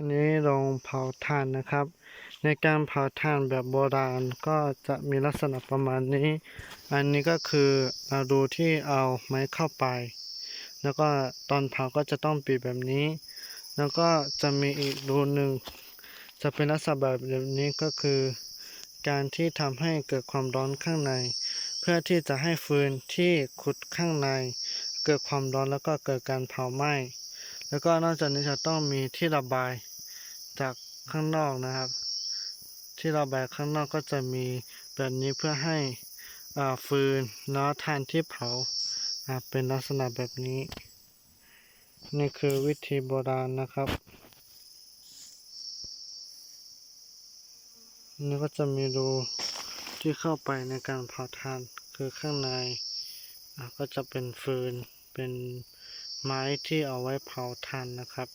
อันนี้โรงเผาถ่านนะครับ ในการเผาถ่านแบบโบราณก็จะมีลักษณะประมาณนี้ อันนี้ก็คือเอารูที่เอาไม้เข้าไป แล้วก็ตอนเผาก็จะต้องปิดแบบนี้ แล้วก็จะมีอีกรูหนึ่งจะเป็นลักษณะแบบนี้ก็คือ การที่ทำให้เกิดความร้อนข้างใน เพื่อที่จะให้ฟืนที่ขุดข้างใน เกิดความร้อนแล้วก็เกิดการเผาไหม้แล้วก็นอกจากนี้จะต้องมีที่ระบาย จากข้างนอกนะครับ ที่เระบายข้างนอกก็จะมีแบบนี้เพื่อให้อ่าฟืนแล้วถ่านที่เผาเป็นลักษณะแบบนี้ นี่คือวิธีโบราณนะครับนี่ก็จะมีรูที่เข้าไปในการเผาถ่านคือข้างในก็จะเป็นฟืนเป็นไม้ที่เอาไว้เผาถ่านนะครับ